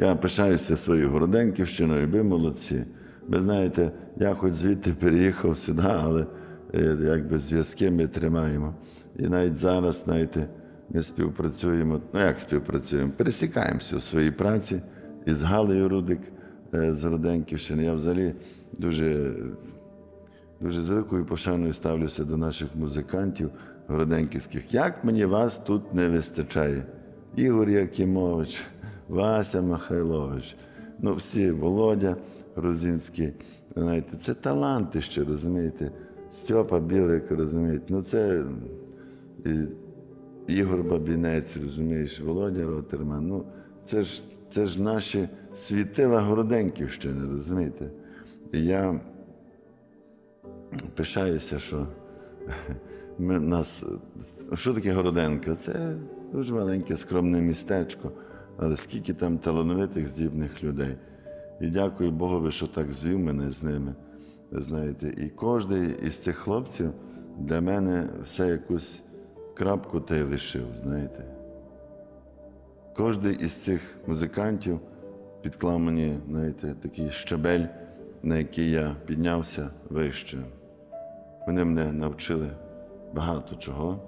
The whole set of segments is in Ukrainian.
Я пишаюся своєю Городенківщиною, ви молодці. Ви знаєте, я хоч звідти переїхав сюди, але е, якби зв'язки ми тримаємо. І навіть зараз, знаєте, ми співпрацюємо, ну як співпрацюємо, пересікаємося у своїй праці із Галею Рудик е, з Городенківщини. Я взагалі дуже Дуже з великою пошаною ставлюся до наших музикантів городенківських. Як мені вас тут не вистачає? Ігор Якимович, Вася Михайлович, ну всі, Володя Грузинський. Знаєте, це таланти ще, розумієте? Стьопа Білик, розумієте, ну це і, Ігор Бабінець, розумієш, Володя Ротерман. Ну, це ж, це ж наші світила Городенківщини, розумієте? І я пишаюся, що ми нас. Що таке Городенко? Це дуже маленьке, скромне містечко, але скільки там талановитих, здібних людей. І дякую Богові, що так звів мене з ними. Знаєте, і кожен із цих хлопців для мене все якусь крапку та й лишив, знаєте. Кожен із цих музикантів підклав мені, знаєте, такий щабель, на який я піднявся вище. Вони мене навчили багато чого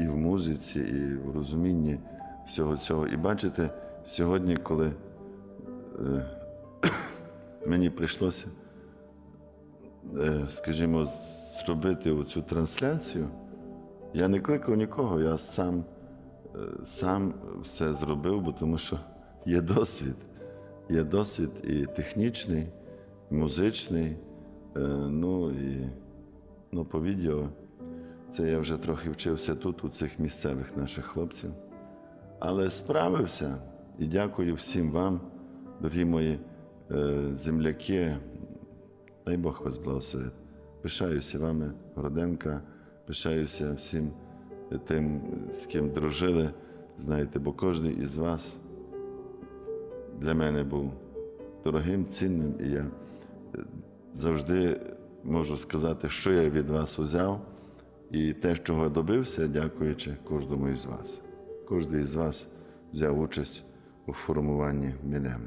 і в музиці, і в розумінні всього цього. І бачите, сьогодні, коли е, мені прийшлося, е, скажімо, зробити оцю трансляцію, я не кликав нікого, я сам, е, сам все зробив, бо тому що є досвід. Є досвід і технічний, і музичний. Ну і ну, по відео. Це я вже трохи вчився тут, у цих місцевих наших хлопців. Але справився і дякую всім вам, дорогі мої е, земляки. Дай Бог вас благословить. Пишаюся вами, Городенка, пишаюся всім тим, з ким дружили. Знаєте, бо кожен із вас для мене був дорогим, цінним, і я е, завжди можу сказати, що я від вас узяв, і те, чого я добився, дякуючи кожному із вас. Кожен із вас взяв участь у формуванні мене.